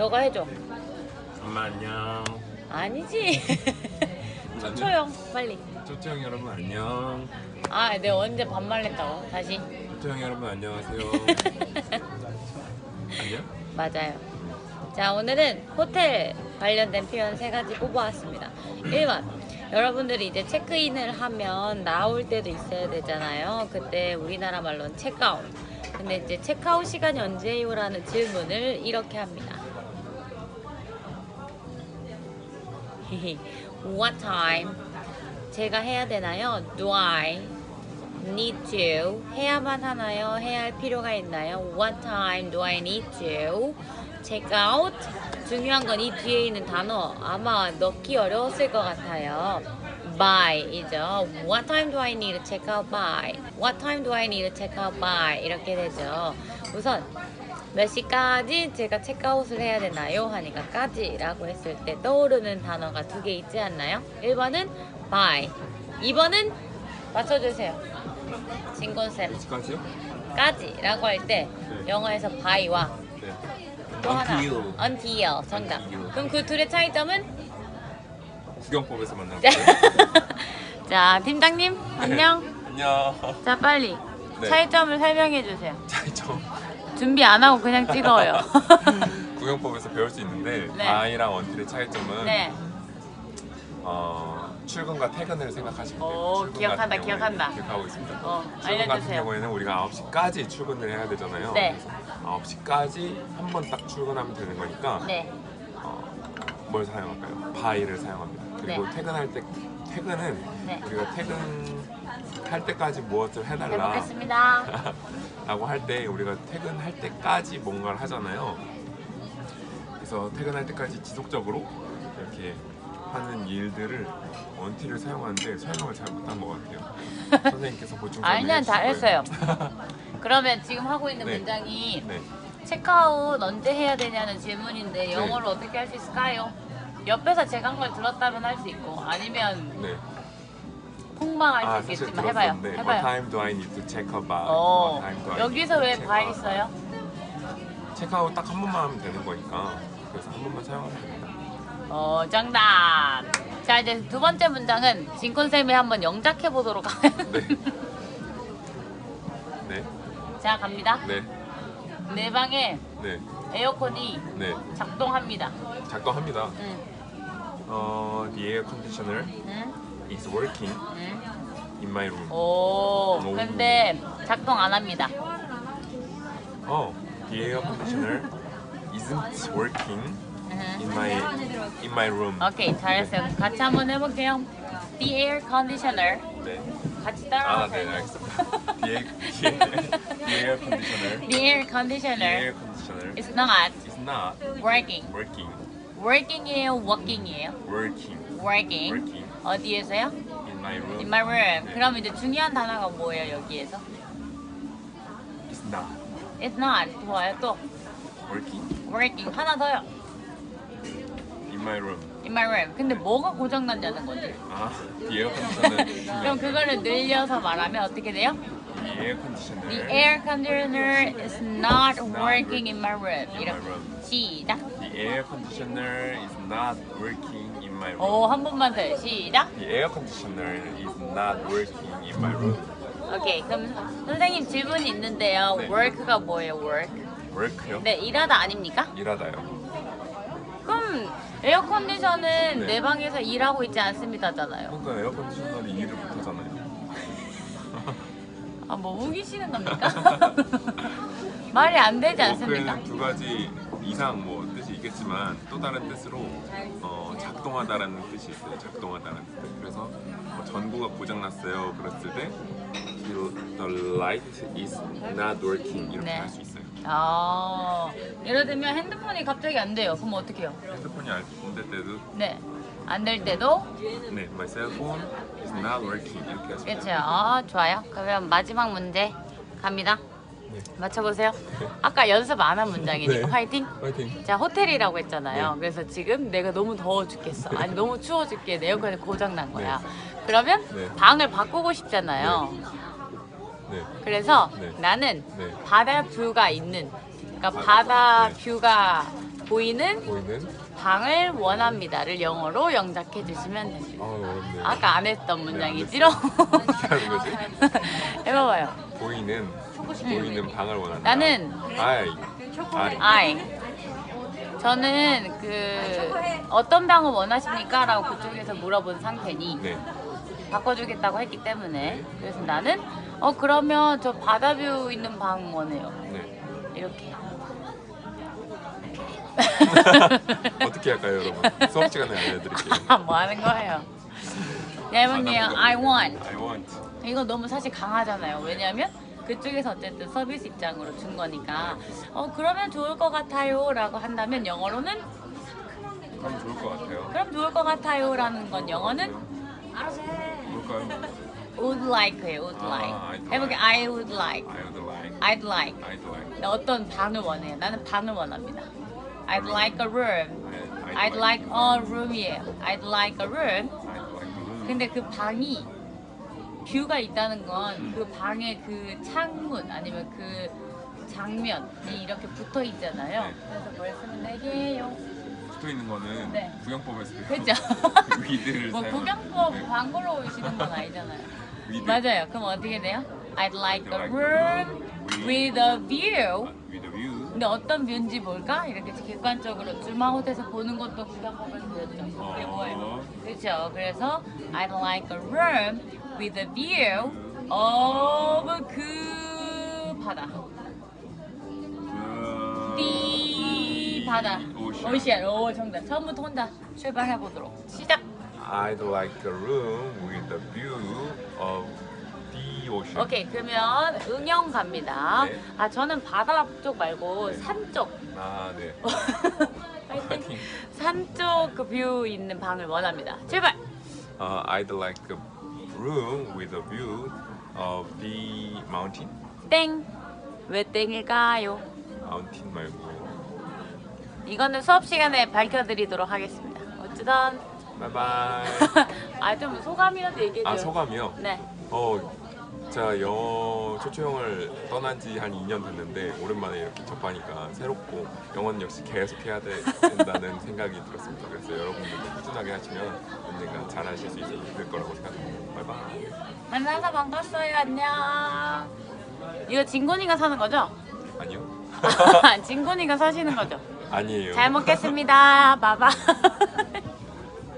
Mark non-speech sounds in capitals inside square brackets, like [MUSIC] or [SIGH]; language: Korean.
너가 해줘. 엄마 안녕. 아니지. [LAUGHS] 초초형 빨리. 초초형 여러분 안녕. 아, 내가 언제 반말했다고? 다시. 초초형 여러분 안녕하세요. [LAUGHS] 안녕? 맞아요. 자, 오늘은 호텔 관련된 표현 세 가지 뽑아왔습니다. 1번. 여러분들이 이제 체크인을 하면 나올 때도 있어야 되잖아요. 그때 우리나라 말로는 체크아웃. 근데 이제 체크아웃 시간이 언제요? 라는 질문을 이렇게 합니다. What time? 제가 해야 되나요? Do I need to? 해야만 하나요? 해야 할 필요가 있나요? What time do I need to? check out? 중요한 건 이 뒤에 있는 단어 아마 넣기 어려웠을 것 같아요. by이죠. What time do I need to check out by? What time do I need to check out by? 이렇게 되죠. 우선 몇 시까지 제가 체크아웃을 해야 되나요? 하니까 까지 라고 했을 때 떠오르는 단어가 두 개 있지 않나요? 1번은 by 2번은 맞춰주세요 진곤쌤 어디까지요? 까지 라고 할때 네. 영어에서 by와 네. 또 하나 Until. until 정답. 그럼 그 둘의 차이점은? 구경법에서 만나요. [LAUGHS] 자 팀장님 안녕 안녕. 자 빨리 네. 차이점을 설명해 주세요 차이점. 준비 안 하고 그냥 찍어요 [LAUGHS] 구경법에서 배울 수 있는데 네. 아이랑 원틀의 차이점은 네 어, 출근과 퇴근을 생각하시면 돼요. 오, 출근 기억한다, 같은 경우에는 기억한다. 기억하고 있습니다. 어, 출근 같은 알려주세요. 경우에는 우리가 9시까지 출근을 해야 되잖아요. 네. 그래서 9시까지 한 번 딱 출근하면 되는 거니까 네. 어, 뭘 사용할까요? 바이를 사용합니다. 그리고 네. 퇴근할 때 퇴근은 네. 우리가 퇴근 할 때까지 무엇을 해달라 해보겠습니다 [LAUGHS] 라고 할 때 우리가 퇴근할 때까지 뭔가를 하잖아요. 그래서 퇴근할 때까지 지속적으로 이렇게 하는 일들을 원티를 사용하는데 설명을 잘 못한 것 같아요. [LAUGHS] 선생님께서 보충 아니야 잘했어요 거예요. 그러면 지금 하고 있는 네. 문장이 네. 체크아웃 언제 해야 되냐는 질문인데 영어로 어떻게 할 수 있을까요? 옆에서 제가 한 걸 들었다면 할 수 있고 아니면 네. 폭망할 수 아 사실 있겠지만 해봐요 들었었는데 What 해봐요 time do I need to check out by? 어, What time do I 여기서 need 왜 check 바이 out? 있어요? 체크아웃 딱 한 번만 하면 되는 거니까 그래서 한 번만 사용하면 됩니다. 어 정답 자 이제 두 번째 문장은 진콘쌤이 한번 영작해 보도록 네. [LAUGHS] 네. 자 갑니다 네. 내 방에 네. 에어컨이 네. 작동합니다 작동합니다. 응, 어, the air conditioner 응, is working 응. In my room. 오 오. 근데 작동 안 합니다 Oh, the air conditioner isn't working 응. in my in my room. 오케이 잘했어요 같이 한번 해볼게요 The air conditioner 네. 같이 아, 따라하세요 네, 알겠습니다. The air, the air conditioner, The air the conditioner air conditioner is not is not working working. working이에요 working이에요 Working. working Working 어디에서요? In my room. In my room 네. 그럼 이제 중요한 단어가 뭐예요 여기에서? It's not It's not 좋아요 또 working working 하나 더요 in my room. In my room 근데 뭐가 고장났냐는 거지 아, conditioner. 그럼 그거를 늘려서 말하면 어떻게 돼요? The air conditioner. The air conditioner is not working in my room 이렇게. 시작 The air conditioner is not working in my room. 오 한 번만 더요 시작 The air conditioner is not working in my room. 오케이 그럼 선생님 질문이 있는데요 네. work가 뭐예요 work? work요? 네 일하다 아닙니까? 일하다요. 그럼 에어 컨디션은 네. 내 방에서 일하고 있지 않습니다잖아요 그러니까 에어 컨디셔너는 일을 못 하잖아요. 아 뭐 우기시는 겁니까? [LAUGHS] 말이 안 되지 않습니까? 워크에는 두 가지 이상 뭐 있겠지만 또 다른 뜻으로 어, 작동하다라는 뜻이 있어요. 작동하다라는 뜻. 그래서 뭐 전구가 고장 났어요. 그랬을 때 the, the light is not working 이렇게 네. 할 수 있어요. 아 예를 들면 핸드폰이 갑자기 안 돼요 그럼 어떻게 해요? 핸드폰이 안 될 때도 네 안 될 때도 네, my cell phone is not working 이렇게 하시면 그렇죠 아 좋아요 그러면 마지막 문제 갑니다 네. 맞춰보세요 아까 연습 안 한 문장이니까 네. 화이팅 파이팅. 자 호텔이라고 했잖아요 네. 그래서 지금 내가 너무 더워 죽겠어 아니 너무 추워 죽게 내 에어컨이 고장 난 거야 네. 그러면 네. 방을 바꾸고 싶잖아요 네. 그래서 네. 나는 네. 바다 뷰가 있는 그러니까 바다 네. 뷰가 보이는 보이는 방을 원합니다를 영어로 영작해 주시면 됩니다. 아 어렵네요. 아까 안 했던 거지? [LAUGHS] 해봐봐요. 보이는 보이는 방을 원한다. 나는 아이 아이 I. 저는 그 어떤 방을 원하십니까? 라고 그쪽에서 물어본 상태니 네. 바꿔주겠다고 했기 때문에 그래서 나는 어 그러면 저 바다뷰 있는 방 원해요. 네. 이렇게. [LAUGHS] 어떻게 할까요, 여러분? 수업 시간에 알려드릴게요. [LAUGHS] 아, 뭐 하는 거예요? 여러분이요, I want. I want. 이거 너무 사실 강하잖아요. 왜냐하면 그쪽에서 어쨌든 서비스 입장으로 준 거니까 어 그러면 좋을 것 같아요 라고 한다면 영어로는 그럼 좋을 것 같아요. 그럼 좋을 것 같아요 라는 건 영어는 뭘까요? would like예요. would 아, like. 해볼게. like. I would like. I would like. I'd like. I'd like. 나 어떤 방을 원해요. 나는 방을 원합니다. I'd like a room. I'd, I'd like a room이에요. I'd like a room. I'd like a room. 근데 그 방이 뷰가 있다는 건 그 방의 그 창문 아니면 그 장면이 이렇게 붙어 있잖아요. 네. 그래서 뭘 쓰면 되게요? 붙어 있는 거는 네. 구경법에서 그죠? [LAUGHS] 위드를 뭐 사용하는- 구경법 네. 광고로 오시는 건 아니잖아요. 위드. 맞아요. 그럼 어떻게 돼요? I'd like a room with a view. With a view. 근데 어떤 뷰인지 볼까? 이렇게 객관적으로 줌아웃해서 보는 것도 구경법에서 배웠죠. 그게 뭐예요? 어. 그렇죠. 그래서 I'd like a room with a view of 그 바다. 띠 바다. 오션. 오 정답. 처음부터 혼자 출발해 보도록. 시작. I'd like a room with a view of the ocean. 오케이 그러면 응영 갑니다. 네. 아 저는 바다 쪽 말고 네. 산 쪽. 아, 네. [LAUGHS] 파이팅. [LAUGHS] 산쪽 그 뷰 있는 방을 원합니다. 출발. Uh, I'd like a room with a view of the mountain. 땡. 왜 땡일까요? 마운틴 말고. 이거는 수업 시간에 밝혀드리도록 하겠습니다. 어찌든 바이바이. [LAUGHS] 아좀 소감이라도 얘기해 줘요. 아, 소감이요? 네. 어, 제가 영어 초초영을 떠난 지 한 2년 됐는데 오랜만에 이렇게 접하니까 새롭고 영어는 역시 계속 해야 돼- 된다는 [LAUGHS] 생각이 들었습니다. 그래서 여러분들도 꾸준하게 하시면 언젠가 잘하실 수 있을 거라고 생각합니다. 바이바이. 만나서 반갑어요. 안녕. 이거 진곤이가 사는 거죠? 아니요? [LAUGHS] 진곤이가 사시는 거죠? 아니에요. 잘 먹겠습니다. [LAUGHS] 바바.